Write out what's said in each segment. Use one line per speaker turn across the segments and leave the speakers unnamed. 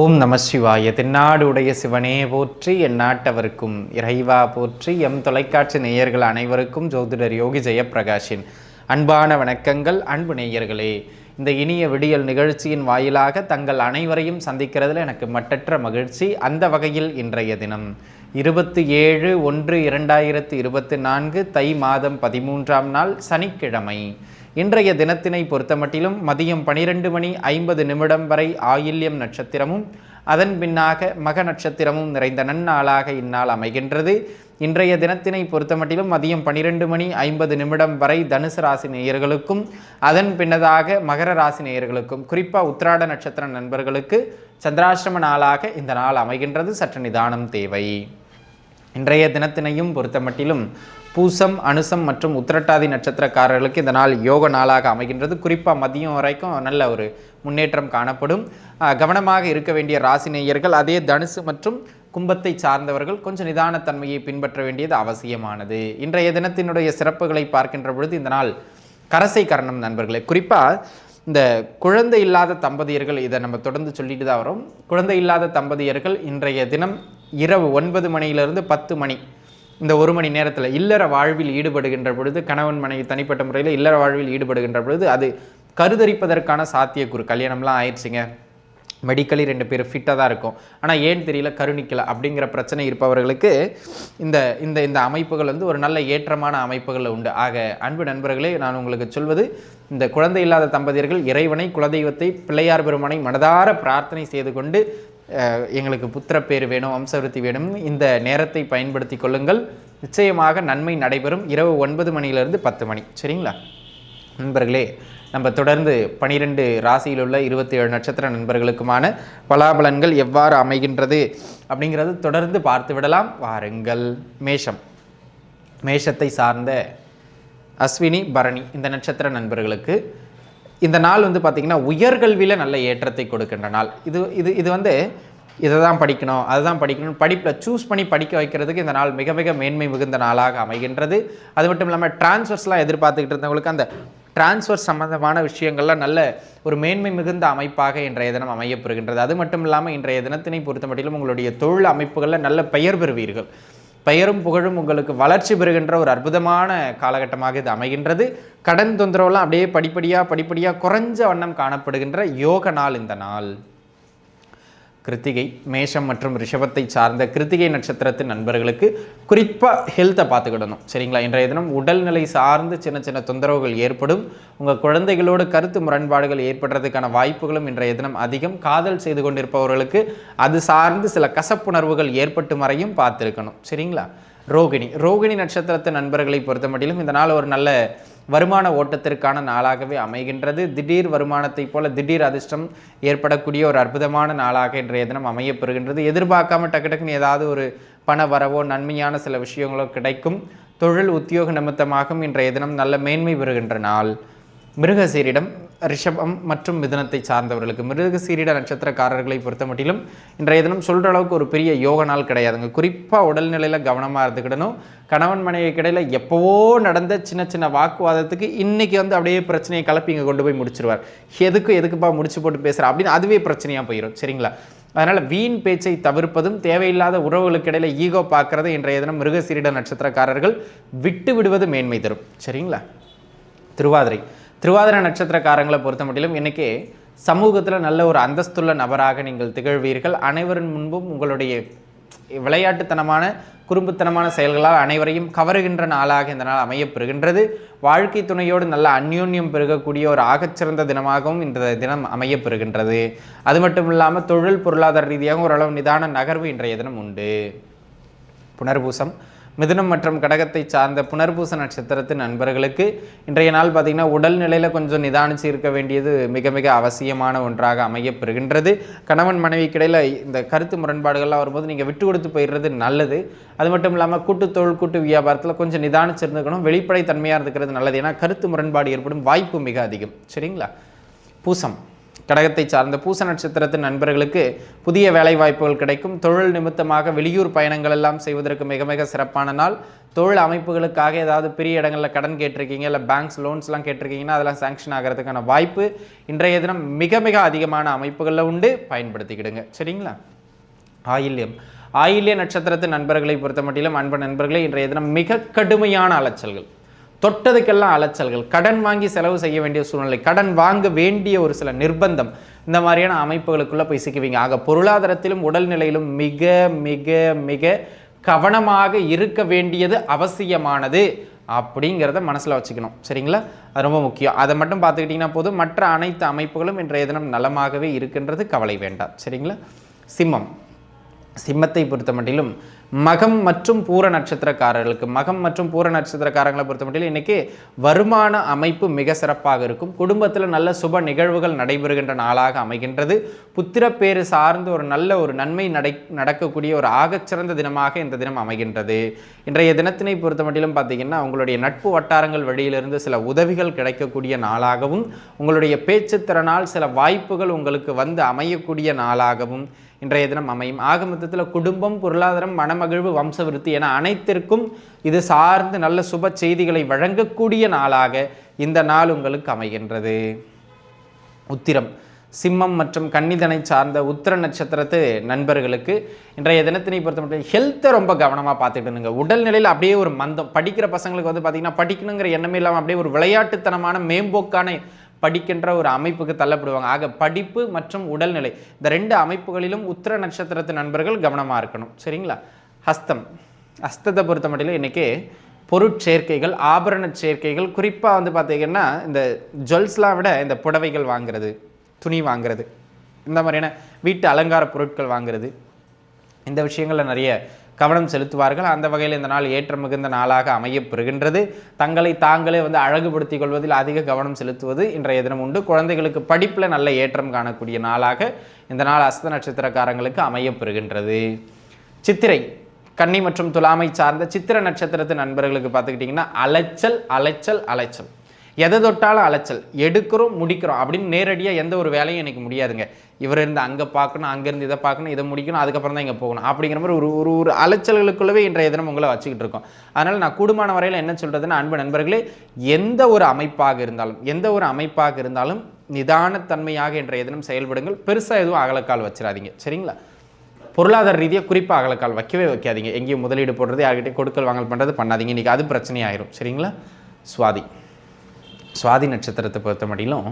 ஓம் நம சிவாய. தென்னாடு உடைய சிவனே போற்றி என் நாட்டவருக்கும் இறைவா போற்றி. எம் தொலைக்காட்சி நேயர்கள் அனைவருக்கும் ஜோதிடர் யோகி ஜெயப்பிரகாஷின் அன்பான வணக்கங்கள். அன்பு நேயர்களே இந்த இனிய விடியல் நிகழ்ச்சியின் வாயிலாக தங்கள் அனைவரையும் சந்திக்கிறதுல எனக்கு மட்டற்ற மகிழ்ச்சி. அந்த வகையில் இன்றைய தினம் இருபத்தி ஏழு ஒன்று இரண்டாயிரத்தி இருபத்தி நான்கு தை மாதம் பதிமூன்றாம் நாள் சனிக்கிழமை. இன்றைய தினத்தினை பொறுத்தமட்டிலும் மதியம் பனிரெண்டு மணி ஐம்பது நிமிடம் வரை ஆயில்யம் நட்சத்திரமும் அதன் பின்னாக மக நட்சத்திரமும் நிறைந்த நன்னாளாக இந்நாள் அமைகின்றது. இன்றைய தினத்தினை பொறுத்தமட்டிலும் மதியம் பனிரெண்டு மணி ஐம்பது நிமிடம் வரை தனுசு ராசி நேயர்களுக்கும் அதன் பின்னதாக மகர ராசி நேயர்களுக்கும் குறிப்பாக உத்திராட நட்சத்திர நண்பர்களுக்கு சந்திராசிரம நாளாக இந்த நாள் அமைகின்றது. சற்று நிதானம் தேவை. இன்றைய தினத்தினையும் பொறுத்தமட்டிலும் பூசம் அனுசம் மற்றும் உத்திரட்டாதி நட்சத்திரக்காரர்களுக்கு இந்த நாள் யோக நாளாக அமைகின்றது. குறிப்பாக மதியம் வரைக்கும் நல்ல ஒரு முன்னேற்றம் காணப்படும். கவனமாக இருக்க வேண்டிய ராசி நேயர்கள் அதே தனுசு மற்றும் கும்பத்தை சார்ந்தவர்கள் கொஞ்சம் நிதானத்தன்மையை பின்பற்ற வேண்டியது அவசியமானது. இன்றைய தினத்தினுடைய சிறப்புகளை பார்க்கின்ற பொழுது இந்த நாள் கரசை கரணம் நண்பர்களே. குறிப்பாக இந்த குழந்தை இல்லாத தம்பதியர்கள் இதை நம்ம தொடர்ந்து சொல்லிட்டு தான் வரோம். குழந்தை இல்லாத தம்பதியர்கள் இன்றைய தினம் இரவு ஒன்பது மணியிலிருந்து பத்து மணி. இந்த ஒரு மணி நேரத்தில் இல்லற வாழ்வில் ஈடுபடுகின்ற பொழுது கணவன் மனைவி தனிப்பட்ட முறையில் இல்லற வாழ்வில் ஈடுபடுகின்ற பொழுது அது கருதரிப்பதற்கான சாத்தியக்கூறு. கல்யாணம்லாம் ஆயிடுச்சுங்க. மெடிக்கலி ரெண்டு பேர் ஃபிட்டாக தான் இருக்கும். ஆனால் ஏன் தெரியல கருணிக்கலை அப்படிங்கிற பிரச்சனை இருப்பவர்களுக்கு இந்த இந்த இந்த அமைப்புகள் வந்து ஒரு நல்ல ஏற்றமான அமைப்புகள் உண்டு. ஆக அன்பு நண்பர்களே நான் உங்களுக்கு சொல்வது இந்த குழந்தை இல்லாத தம்பதியர்கள் இறைவனை குலதெய்வத்தை பிள்ளையார் பெருமானை மனதார பிரார்த்தனை செய்து கொண்டு எங்களுக்கு புத்திர பேர் வேணும் வம்சவருத்தி வேணும். இந்த நேரத்தை பயன்படுத்தி கொள்ளுங்கள். நிச்சயமாக நன்மை நடைபெறும். இரவு ஒன்பது மணியிலிருந்து பத்து மணி. சரிங்களா? நண்பர்களே நம்ம தொடர்ந்து பனிரெண்டு ராசியில் உள்ள இருபத்தி ஏழு நட்சத்திர நண்பர்களுக்குமான பலாபலன்கள் எவ்வாறு அமைகின்றது அப்படிங்கிறது தொடர்ந்து பார்த்து விடலாம். வாருங்கள். மேஷம். மேஷத்தை சார்ந்த அஸ்வினி பரணி இந்த நட்சத்திர நண்பர்களுக்கு இந்த நாள் வந்து பார்த்திங்கன்னா உயர்கல்வியில் நல்ல ஏற்றத்தை கொடுக்கின்ற நாள். இது இது இது வந்து இதை தான் படிக்கணும் அதுதான் படிக்கணும் படிப்பில் சூஸ் பண்ணி படிக்க வைக்கிறதுக்கு இந்த நாள் மிக மிக மேன்மை மிகுந்த நாளாக அமைகின்றது. அது மட்டும் இல்லாமல் டிரான்ஸ்ஃபர்ஸ்லாம் எதிர்பார்த்துக்கிட்டு இருந்தவங்களுக்கு அந்த டிரான்ஸ்ஃபர் சம்பந்தமான விஷயங்கள்லாம் நல்ல ஒரு மேன்மை மிகுந்த அமைப்பாக இன்றைய தினம் அமையப்பெறுகின்றது. அது மட்டும் இல்லாமல் இன்றைய தினத்தினை பொறுத்த மட்டிலும் உங்களுடைய தொழில் அமைப்புகளில் நல்ல பெயர் பெறுவீர்கள். பெயரும் புகழும் உங்களுக்கு வளர்ச்சி பெறுகின்ற ஒரு அற்புதமான காலகட்டமாக இது அமைகின்றது. கடன் தொந்தரவுலாம் அப்படியே படிப்படியாக படிப்படியாக குறைஞ்ச வண்ணம் காணப்படுகின்ற யோக நாள் இந்த நாள். கிருத்திகை மேஷம் மற்றும் ரிஷபத்தை சார்ந்த கிருத்திகை நட்சத்திரத்தின் நண்பர்களுக்கு குறிப்பாக ஹெல்த்தை பார்த்துக்கிடணும். சரிங்களா? இன்றைய தினம் உடல்நிலை சார்ந்து சின்ன சின்ன தொந்தரவுகள் ஏற்படும். உங்கள் குழந்தைகளோடு கருத்து முரண்பாடுகள் ஏற்படுறதுக்கான வாய்ப்புகளும் இன்றைய தினம் அதிகம். காதல் செய்து கொண்டிருப்பவர்களுக்கு அது சார்ந்து சில கசப்புணர்வுகள் ஏற்பட்டு மறையும் பார்த்துருக்கணும். சரிங்களா? ரோகிணி. ரோகிணி நட்சத்திரத்தின் நண்பர்களை பொறுத்த மட்டிலும் இந்த நாள் ஒரு நல்ல வருமான ஓட்டத்திற்கான நாளாகவே அமைகின்றது. திடீர் வருமானத்தைப் போல திடீர் அதிர்ஷ்டம் ஏற்படக்கூடிய ஒரு அற்புதமான நாளாக இன்றைய தினம் அமையப்பெறுகின்றது எதிர்பார்க்காம டக்கு டக்குன்னு ஏதாவது ஒரு பண வரவோ நன்மையான சில விஷயங்களோ கிடைக்கும். தொழில் உத்தியோக நிமித்தமாகவும் இன்றைய தினம் நல்ல மேன்மை பெறுகின்ற நாள். மிருகசீரிடம் ரிஷபம் மற்றும் மிதனத்தை சார்ந்தவர்களுக்கு மிருக சீரிட நட்சத்திரக்காரர்களை பொறுத்த மட்டிலும் இன்றைய தினம் சொல்கிற அளவுக்கு ஒரு பெரிய யோக நாள் கிடையாதுங்க குறிப்பாக உடல்நிலையில் கவனமாக இருந்துக்கிடணும். கணவன் மனைவிக்கிடையில் எப்போவோ நடந்த சின்ன சின்ன வாக்குவாதத்துக்கு இன்றைக்கி வந்து அப்படியே பிரச்சனையை கலப்பி இங்கே கொண்டு போய் முடிச்சிருவார். எதுக்கு எதுக்குப்பா முடிச்சு போட்டு பேசுகிற அப்படின்னு அதுவே பிரச்சனையாக போயிடும் சரிங்களா? அதனால் வீண் பேச்சை தவிர்ப்பதும் தேவையில்லாத உறவுகளுக்கு இடையில ஈகோ பார்க்கறது இன்றைய தினம் மிருகசீரிட நட்சத்திரக்காரர்கள் விட்டு விடுவது மேன்மை தரும். சரிங்களா? திருவாதிரை. திருவாதிர நட்சத்திரக்காரங்களை பொறுத்த மட்டிலும் இன்னைக்கு சமூகத்தில் நல்ல ஒரு அந்தஸ்துள்ள நபராக நீங்கள் திகழ்வீர்கள். அனைவரின் முன்பும் உங்களுடைய விளையாட்டுத்தனமான குறும்புத்தனமான செயல்களால் அனைவரையும் கவருகின்ற நாளாக இந்த நாள் அமையப்பெறுகின்றது. வாழ்க்கை துணையோடு நல்ல அந்யோன்யம் பெருகக்கூடிய ஒரு ஆகச்சிறந்த தினமாகவும் இந்த தினம் அமையப்பெறுகின்றது. அது மட்டும் இல்லாமல் தொழில் பொருளாதார ரீதியாக ஓரளவு நிதான நகர்வு இன்றைய தினம் உண்டு. புனர்பூசம். மிதுனம் மற்றும் கடகத்தை சார்ந்த புனர்பூச நட்சத்திரத்தின் நண்பர்களுக்கு இன்றைய நாள் பார்த்திங்கன்னா உடல்நிலையில் கொஞ்சம் நிதானிச்சு இருக்க வேண்டியது மிக மிக அவசியமான ஒன்றாக அமையப்பெறுகின்றது. கணவன் மனைவிக்கிடையில் இந்த கருத்து முரண்பாடுகள்லாம் வரும்போது நீங்கள் விட்டு கொடுத்து போயிடுறது நல்லது. அது மட்டும் இல்லாமல் கூட்டு தொழில் கூட்டு வியாபாரத்தில் கொஞ்சம் நிதானிச்சிருந்துக்கணும் வெளிப்படை தன்மையாக இருந்துக்கிறது நல்லது. ஏன்னா கருத்து முரண்பாடு ஏற்படும் வாய்ப்பு மிக அதிகம். சரிங்களா? பூசம். கடகத்தை சார்ந்த பூச நட்சத்திரத்தின் நண்பர்களுக்கு புதிய வேலைவாய்ப்புகள் கிடைக்கும். தொழில் நிமித்தமாக வெளியூர் பயணங்கள் எல்லாம் செய்வதற்கு மிக மிக சிறப்பான நாள். தொழில் அமைப்புகளுக்காக ஏதாவது பெரிய இடங்களில் கடன் கேட்டிருக்கீங்க இல்லை பேங்க்ஸ் லோன்ஸ்லாம் கேட்டிருக்கீங்கன்னா அதெல்லாம் சாங்ஷன் ஆகிறதுக்கான வாய்ப்பு இன்றைய தினம் மிக மிக அதிகமான அமைப்புகளில் உண்டு. பயன்படுத்திக்கிடுங்க. சரிங்களா? ஆயில்யம். ஆயில்ய நட்சத்திரத்தின் நண்பர்களை பொறுத்த மட்டிலும் அன்பு நண்பர்களே இன்றைய தினம் மிக கடுமையான அலைச்சல்கள். தொட்டதுக்கெல்லாம் அலைச்சல்கள். கடன் வாங்கி செலவு செய்ய வேண்டிய சூழ்நிலை கடன் வாங்க வேண்டிய ஒரு சில நிர்பந்தம். இந்த மாதிரியான அமைப்புகளுக்குள்ள போய் சிக்குவீங்க. ஆக பொருளாதாரத்திலும் உடல்நிலையிலும் மிக மிக மிக கவனமாக இருக்க வேண்டியது அவசியமானது அப்படிங்கிறத மனசில் வச்சுக்கணும். சரிங்களா? அது ரொம்ப முக்கியம். அதை மட்டும் பார்த்துக்கிட்டிங்கன்னா போதும். மற்ற அனைத்து அமைப்புகளும் இன்றைய தினம் நலமாகவே இருக்கின்றது. கவலை வேண்டாம். சரிங்களா? சிம்மம். சிம்மத்தை பொறுத்த மட்டிலும் மகம் மற்றும் பூர நட்சத்திரக்காரர்களுக்கு மகம் மற்றும் பூர நட்சத்திரக்காரங்களை பொறுத்த மட்டும் இன்னைக்கு வருமான அமைப்பு மிக சிறப்பாக இருக்கும். குடும்பத்தில் நல்ல சுப நிகழ்வுகள் நடைபெறுகின்ற நாளாக அமைகின்றது. புத்திரப்பேறு சார்ந்து ஒரு நல்ல ஒரு நன்மை நடை நடக்கக்கூடிய ஒரு ஆகச்சிறந்த தினமாக இந்த தினம் அமைகின்றது. இன்றைய தினத்தினை பொறுத்த மட்டிலும் பார்த்தீங்கன்னா உங்களுடைய நட்பு வட்டாரங்கள் வழியிலிருந்து சில உதவிகள் கிடைக்கக்கூடிய நாளாகவும் உங்களுடைய பேச்சுத்திறனால் சில வாய்ப்புகள் உங்களுக்கு வந்து அமையக்கூடிய நாளாகவும் இன்றைய தினம் அமையும். ஆக மொத்தத்தில் குடும்பம் பொருளாதாரம் மனமகிழ்வு வம்சவிருத்தி என அனைத்திற்கும் இது சார்ந்து நல்ல சுப செய்திகளை வழங்கக்கூடிய நாளாக இந்த நாள் உங்களுக்கு அமைகின்றது. உத்திரம். சிம்மம் மற்றும் கன்னிதனை சார்ந்த உத்திர நட்சத்திரத்து நண்பர்களுக்கு இன்றைய தினத்தினை பொறுத்த மட்டும் ஹெல்த்தை ரொம்ப கவனமாக பார்த்துக்கிட்டுங்க உடல்நிலையில் அப்படியே ஒரு மந்தம். படிக்கிற பசங்களுக்கு வந்து பார்த்திங்கன்னா படிக்கணுங்கிற எண்ணமே இல்லாமல் அப்படியே ஒரு விளையாட்டுத்தனமான மேம்போக்கான படிக்கின்ற ஒரு அமைப்புக்கு தள்ளப்படுவாங்க. ஆக படிப்பு மற்றும் உடல்நிலை இந்த ரெண்டு அமைப்புகளிலும் உத்திர நட்சத்திரத்து நண்பர்கள் கவனமாக இருக்கணும். சரிங்களா? ஹஸ்தம். ஹஸ்தத்தை பொறுத்த மட்டும் இன்றைக்கி பொருட்சேர்க்கைகள் ஆபரண சேர்க்கைகள் குறிப்பாக வந்து பார்த்தீங்கன்னா இந்த ஜுவல்ஸ்லாம் விட இந்த புடவைகள் வாங்குறது துணி வாங்குறது இந்த மாதிரியான வீட்டு அலங்கார பொருட்கள் வாங்குறது இந்த விஷயங்களில் நிறைய கவனம் செலுத்துவார்கள். அந்த வகையில் இந்த நாள் ஏற்ற மிகுந்த நாளாக அமையப்பெறுகின்றது. தங்களை தாங்களே வந்து அழகுபடுத்திக் கொள்வதில் அதிக கவனம் செலுத்துவது இன்றைய தினம் உண்டு. குழந்தைகளுக்கு படிப்பில் நல்ல ஏற்றம் காணக்கூடிய நாளாக இந்த நாள் அஸ்த நட்சத்திரக்காரங்களுக்கு அமையப்பெறுகின்றது. சித்திரை கன்னி மற்றும் துலாமை சார்ந்த சித்திர நட்சத்திரத்தின் நண்பர்களுக்கு பார்த்துக்கிட்டிங்கன்னா அலைச்சல் அலைச்சல் அலைச்சல். எதை தொட்டாலும் அலைச்சல். எடுக்கிறோம் முடிக்கிறோம். அப்படின்னு நேரடியாக எந்த ஒரு வேலையும் எனக்கு முடியாதுங்க. இவர் இருந்து அங்கே பார்க்கணும் அங்கேருந்து இதை பார்க்கணும் இதை முடிக்கணும் அதுக்கப்புறம் தான் இங்கே போகணும். அப்படிங்கிற மாதிரி ஒரு ஒரு ஒரு அலைச்சல்களுக்குள்ளவே இன்றைய தினம் உங்களை வச்சுக்கிட்டு இருக்கோம். அதனால் நான் கூடுமான வரையில் என்ன சொல்கிறதுன்னா அன்பு நண்பர்களே எந்த ஒரு அமைப்பாக இருந்தாலும் எந்த ஒரு அமைப்பாக இருந்தாலும் நிதானத்தன்மையாக இன்றைய தினம் செயல்படுங்கள். பெருசாக எதுவும் அகலக்கால் வச்சிடாதீங்க சரிங்களா? பொருளாதார ரீதியாக குறிப்பாக அகலக்கால் வைக்கவே வைக்காதீங்க. எங்கேயும் முதலீடு போடுறது யார்கிட்டயும் கொடுக்கல் வாங்கல் பண்ணுறது பண்ணாதீங்க. இன்றைக்கி அது பிரச்சனையாயிரும். சரிங்களா? சுவாதி. சுவாதி நட்சத்திரத்தை பொறுத்த மட்டிலும்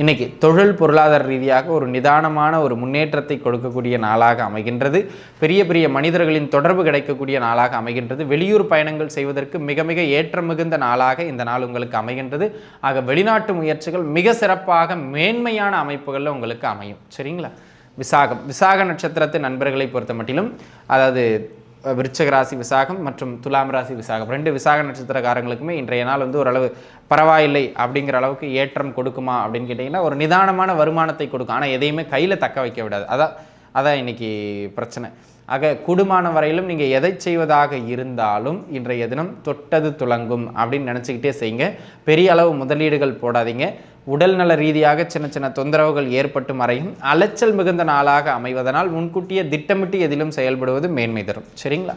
இன்றைக்கி தொழில் பொருளாதார ரீதியாக ஒரு நிதானமான ஒரு முன்னேற்றத்தை கொடுக்கக்கூடிய நாளாக அமைகின்றது. பெரிய பெரிய மனிதர்களின் தொடர்பு கிடைக்கக்கூடிய நாளாக அமைகின்றது. வெளியூர் பயணங்கள் செய்வதற்கு மிக மிக ஏற்றம் மிகுந்த நாளாக இந்த நாள் உங்களுக்கு அமைகின்றது. ஆக வெளிநாட்டு முயற்சிகள் மிக சிறப்பாக மேன்மையான அமைப்புகளில் உங்களுக்கு அமையும். சரிங்களா? விசாகம் விசாக நட்சத்திரத்து நண்பர்களை பொறுத்த மட்டிலும் அதாவது விருச்சக ராசி விசாகம் மற்றும் துலாம் ராசி விசாகம். ரெண்டு விசாக நட்சத்திரக்காரங்களுக்குமே இன்றைய நாள் வந்து ஓரளவு பரவாயில்லை அப்படிங்கிற அளவுக்கு ஏற்றம் கொடுக்குமா அப்படின்னு கேட்டிங்கன்னா ஒரு நிதானமான வருமானத்தை கொடுக்கும். ஆனால் எதையுமே கையில் தக்க வைக்க விடாது. அதான் அதான் இன்றைக்கி பிரச்சனை. ஆக கூடுமான வரையிலும் நீங்கள் எதை செய்வதாக இருந்தாலும் இன்றைய தினம் தொட்டது துலங்கும் அப்படின்னு நினச்சிக்கிட்டே செய்யுங்க. பெரிய அளவு முதலீடுகள் போடாதீங்க. உடல்நல ரீதியாக சின்ன சின்ன தொந்தரவுகள் ஏற்பட்டு மறையும். அலைச்சல் மிகுந்த நாளாக அமைவதனால் முன்கூட்டியே திட்டமிட்டு எதிலும் செயல்படுவது மேன்மை தரும். சரிங்களா?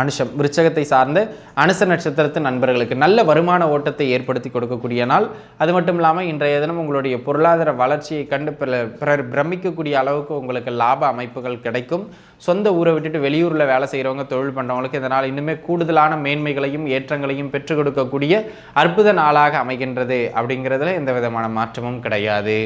அனுஷம் விருச்சகத்தை சார்ந்த அனுச நட்சத்திரத்து நண்பர்களுக்கு நல்ல வருமான ஓட்டத்தை ஏற்படுத்தி கொடுக்கக்கூடிய நாள். அது மட்டும் இல்லாமல் இன்றைய தினம் உங்களுடைய பொருளாதார வளர்ச்சியை கண்டு பிற பிறர் பிரமிக்கக்கூடிய அளவுக்கு உங்களுக்கு லாப அமைப்புகள் கிடைக்கும். சொந்த ஊரை விட்டுட்டு வெளியூரில் வேலை செய்கிறவங்க தொழில் பண்ணுறவங்களுக்கு இதனால் இன்னுமே கூடுதலான மேன்மைகளையும் ஏற்றங்களையும் பெற்றுக் கொடுக்கக்கூடிய அற்புத நாளாக அமைகின்றது அப்படிங்கிறதுல எந்த விதமான மாற்றமும் கிடையாது.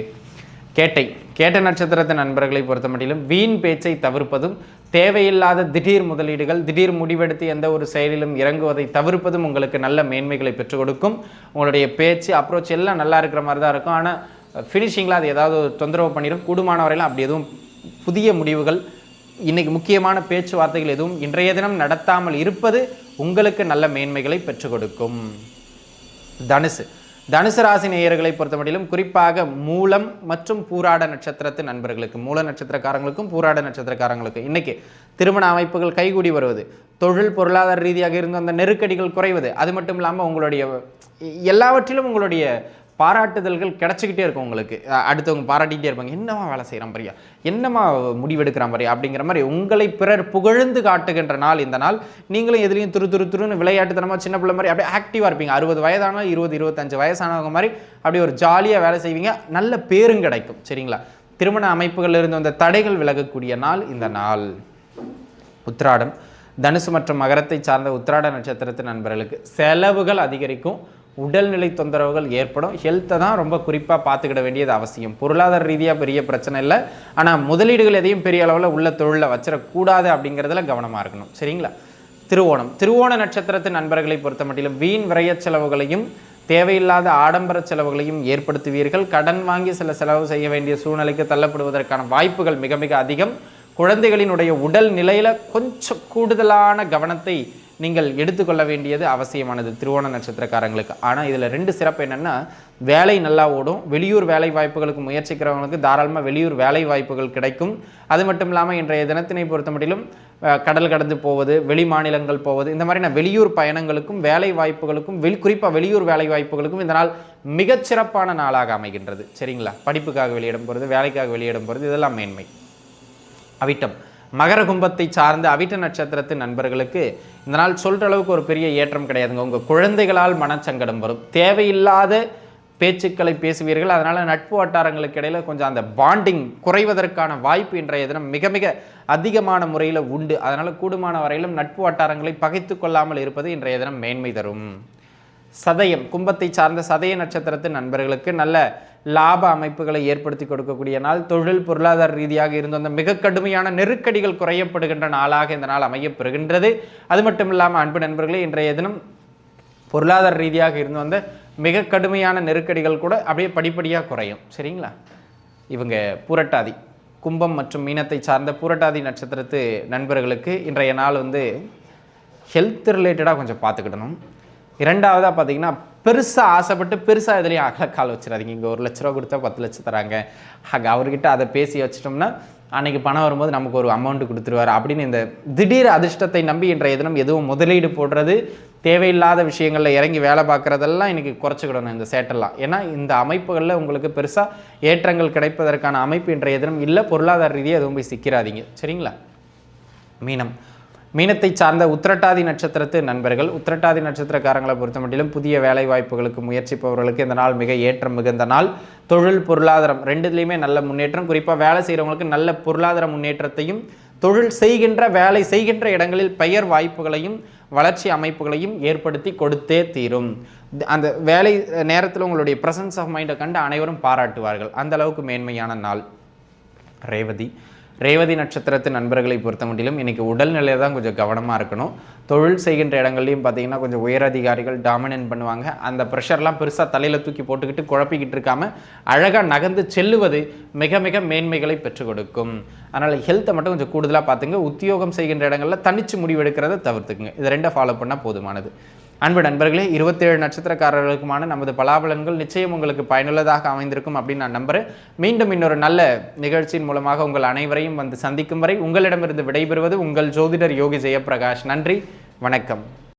கேட்டை கேட்ட நட்சத்திரத்தின் நண்பர்களை பொறுத்த மட்டிலும் வீண் பேச்சை தவிர்ப்பதும் தேவையில்லாத திடீர் முதலீடுகள் திடீர் முடிவெடுத்து எந்த ஒரு செயலிலும் இறங்குவதை தவிர்ப்பதும் உங்களுக்கு நல்ல மேன்மைகளை பெற்றுக் கொடுக்கும். உங்களுடைய பேச்சு அப்ரோச் எல்லாம் நல்லா இருக்கிற மாதிரி தான் இருக்கும் ஆனால் ஃபினிஷிங்கில் அது ஏதாவது ஒரு தொந்தரவு பண்ணிடும். கூடுமான வரையிலும் அப்படி எதுவும் புதிய முடிவுகள் இன்றைக்கி முக்கியமான பேச்சுவார்த்தைகள் எதுவும் இன்றைய தினம் நடத்தாமல் இருப்பது உங்களுக்கு நல்ல மேன்மைகளை பெற்றுக் கொடுக்கும். தனுசு. தனுசு ராசி நேயர்களை பொறுத்தமட்டிலும் குறிப்பாக மூலம் மற்றும் பூராட நட்சத்திரத்து நண்பர்களுக்கு மூல நட்சத்திரக்காரங்களுக்கும் பூராட நட்சத்திரக்காரங்களுக்கும் இன்னைக்கு திருமண அமைப்புகள் கைகூடி வருவது தொழில் பொருளாதார ரீதியாக இருந்த அந்த நெருக்கடிகள் குறைவது அது மட்டும் இல்லாமல் உங்களுடைய எல்லாவற்றிலும் உங்களுடைய பாராட்டுதல்கள் கிடைச்சிக்கிட்டே இருக்கும் உங்களுக்கு. அடுத்தவங்க பாராட்டிக்கிட்டே இருப்பாங்க. என்னமா வேலை செய்கிறான் பரியா? என்னமா முடிவெடுக்கிறான் பரியா? அப்படிங்கிற மாதிரி உங்களை பிறர் புகழ்ந்து காட்டுகின்ற நாள் இந்த நாள். நீங்களும் எதுலேயும் துரு துரு துருன்னு விளையாட்டுத்தனமாக சின்ன பிள்ளை மாதிரி அப்படியே ஆக்டிவாக இருப்பீங்க. அறுபது வயதானாலும் இருபது இருபத்தஞ்சு வயசானவங்க மாதிரி அப்படியே ஒரு ஜாலியாக வேலை செய்வீங்க. நல்ல பேரும் கிடைக்கும். சரிங்களா? திருமண அமைப்புகளில் இருந்து வந்த தடைகள் விலகக்கூடிய நாள் இந்த நாள். உத்ராடம் தனுசு மற்றும் மகரத்தை சார்ந்த உத்ராட நட்சத்திரத்து நண்பர்களுக்கு செலவுகள் அதிகரிக்கும். உடல்நிலை தொந்தரவுகள் ஏற்படும். ஹெல்த்தை தான் ரொம்ப குறிப்பாக பார்த்துக்கிட வேண்டியது அவசியம். பொருளாதார ரீதியாக பெரிய பிரச்சனை இல்லை. ஆனால் முதலீடுகள் எதையும் பெரிய அளவில் உள்ள தொழிலில் வச்சிடக்கூடாது அப்படிங்கிறதுல கவனமாக இருக்கணும். சரிங்களா? திருவோணம். திருவோண நட்சத்திரத்து நண்பர்களை பொறுத்த மட்டிலும் வீண் விரைய செலவுகளையும் தேவையில்லாத ஆடம்பர செலவுகளையும் ஏற்படுத்துவீர்கள். கடன் வாங்கி சில செலவு செய்ய வேண்டிய சூழ்நிலைக்கு தள்ளப்படுவதற்கான வாய்ப்புகள் மிக மிக அதிகம். குழந்தைகளினுடைய உடல் நிலையில் கொஞ்சம் கூடுதலான கவனத்தை நீங்கள் எடுத்துக்கொள்ள வேண்டியது அவசியமானது திருவோண நட்சத்திரக்காரங்களுக்கு. ஆனால் இதில் ரெண்டு சிறப்பு என்னென்னா வேலை நல்லா ஓடும். வெளியூர் வேலை வாய்ப்புகளுக்கு முயற்சிக்கிறவங்களுக்கு தாராளமாக வெளியூர் வேலை வாய்ப்புகள் கிடைக்கும். அது மட்டும் இல்லாமல் இன்றைய தினத்தினை பொறுத்த மட்டிலும் கடல் கடந்து போவது வெளி மாநிலங்கள் போவது இந்த மாதிரியான வெளியூர் பயணங்களுக்கும் வேலை வாய்ப்புகளுக்கும் வெளி குறிப்பாக வெளியூர் வேலை வாய்ப்புகளுக்கும் இந்த நாள் மிகச்சிறப்பான நாளாக அமைகின்றது. சரிங்களா? படிப்புக்காக வெளியிடம் போகிறது வேலைக்காக வெளியிடம் போகிறது இதெல்லாம் மேன்மை. அவிட்டம். மகர கும்பத்தை சார்ந்த அவிட்ட நட்சத்திரத்து நண்பர்களுக்கு இந்த நாள் சொல்கிற அளவுக்கு ஒரு பெரிய ஏற்றம் கிடையாதுங்க. உங்கள் குழந்தைகளால் மனச்சங்கடம் வரும். தேவையில்லாத பேச்சுக்களை பேசுவீர்கள். அதனால் நட்பு வட்டாரங்களுக்கு இடையில் கொஞ்சம் அந்த பாண்டிங் குறைவதற்கான வாய்ப்பு இன்றைய தினம் மிக மிக அதிகமான முறையில் உண்டு. அதனால் கூடுமான வரையிலும் நட்பு வட்டாரங்களை பகைத்து கொள்ளாமல் இருப்பது இன்றைய தினம் மேன்மை தரும். சதயம் கும்பத்தை சார்ந்த சதய நட்சத்திரத்து நண்பர்களுக்கு நல்ல லாப அமைப்புகளை ஏற்படுத்தி கொடுக்கக்கூடிய நாள். தொழில் பொருளாதார ரீதியாக இருந்த அந்த மிக கடுமையான நெருக்கடிகள் குறையப்படுகின்ற நாளாக இந்த நாள் அமையப்பெறுகின்றது. அது மட்டும் இல்லாமல் அன்பு நண்பர்களே இன்றைய தினம் பொருளாதார ரீதியாக இருந்து வந்த மிக கடுமையான நெருக்கடிகள் கூட அப்படியே படிப்படியாக குறையும். சரிங்களா? இவங்க பூரட்டாதி கும்பம் மற்றும் மீனத்தை சார்ந்த புரட்டாதி நட்சத்திரத்து நண்பர்களுக்கு இன்றைய நாள் வந்து ஹெல்த் ரிலேட்டடாக கொஞ்சம் பார்த்துக்கிடணும். இரண்டாவதாக பார்த்தீங்கன்னா பெருசாக ஆசைப்பட்டு பெருசாக இதுலேயும் அகலக்கால் வச்சிடாதீங்க. இங்கே ஒரு லட்ச ரூபா கொடுத்தா பத்து லட்சம் தராங்க. ஆக அவர்கிட்ட அதை பேசி வச்சிட்டோம்னா அன்றைக்கி பணம் வரும்போது நமக்கு ஒரு அமௌண்ட் கொடுத்துருவார். அப்படின்னு இந்த திடீர் அதிர்ஷ்டத்தை நம்பி இன்றைய தினம் எதுவும் முதலீடு போடுறது தேவையில்லாத விஷயங்களில் இறங்கி வேலை பார்க்குறதெல்லாம் இன்றைக்கி குறைச்சிக்கிடணும் இந்த சேட்டெல்லாம். ஏன்னா இந்த அமைப்புகளில் உங்களுக்கு பெருசாக ஏற்றங்கள் கிடைப்பதற்கான அமைப்பு இன்றைய தினம் இல்லை பொருளாதார ரீதியாக எதுவும் போய் சிக்கிறாதீங்க. சரிங்களா? மீனம். மீனத்தை சார்ந்த உத்திரட்டாதி நட்சத்திரத்து நண்பர்கள். உத்திரட்டாதி நட்சத்திரக்காரங்களை பொறுத்த மட்டிலும் புதிய வேலை வாய்ப்புகளுக்கு முயற்சிப்பவர்களுக்கு இந்த நாள் மிக ஏற்றம் மிகுந்த நாள். தொழில் பொருளாதாரம் ரெண்டுலேயுமே நல்ல முன்னேற்றம். குறிப்பாக வேலை செய்கிறவங்களுக்கு நல்ல பொருளாதார முன்னேற்றத்தையும் தொழில் செய்கின்ற வேலை செய்கின்ற இடங்களில் பெயர் வாய்ப்புகளையும் வளர்ச்சி அமைப்புகளையும் ஏற்படுத்தி கொடுத்தே தீரும். அந்த வேலை நேரத்தில் உங்களுடைய பிரசன்ஸ் ஆஃப் மைண்டை கண்டு அனைவரும் பாராட்டுவார்கள். அந்த அளவுக்கு மேன்மையான நாள். ரேவதி. ரேவதி நட்சத்திரத்து நண்பர்களை பொறுத்த மட்டிலும் இன்றைக்கி உடல்நிலையில தான் கொஞ்சம் கவனமாக இருக்கணும். தொழில் செய்கின்ற இடங்கள்லையும் பார்த்தீங்கன்னா கொஞ்சம் உயர் அதிகாரிகள் டாமினேட் பண்ணுவாங்க. அந்த ப்ரெஷர்லாம் பெருசாக தலையில் தூக்கி போட்டுக்கிட்டு குழப்பிக்கிட்டு இருக்காமல் அழகாக நகர்ந்து செல்லுவது மிக மிக மேன்மைகளை பெற்றுக் கொடுக்கும். அதனால் ஹெல்த்தை மட்டும் கொஞ்சம் கூடுதலாக பார்த்துங்க உத்தியோகம் செய்கின்ற இடங்களில் தனிச்சு முடிவெடுக்கிறத தவிர்த்துக்குங்க. இதை ரெண்டை ஃபாலோ பண்ணால் போதுமானது. அன்பு நண்பர்களே இருபத்தேழு நட்சத்திரக்காரர்களுக்குமான நமது பலாபலன்கள் நிச்சயம் உங்களுக்கு பயனுள்ளதாக அமைந்திருக்கும் அப்படின்னு நான் நம்புறேன். மீண்டும் இன்னொரு நல்ல நிகழ்ச்சியின் மூலமாக உங்கள் அனைவரையும் வந்து சந்திக்கும் வரை உங்களிடமிருந்து விடைபெறுவது உங்கள் ஜோதிடர் யோகி ஜெயபிரகாஷ் நன்றி வணக்கம்.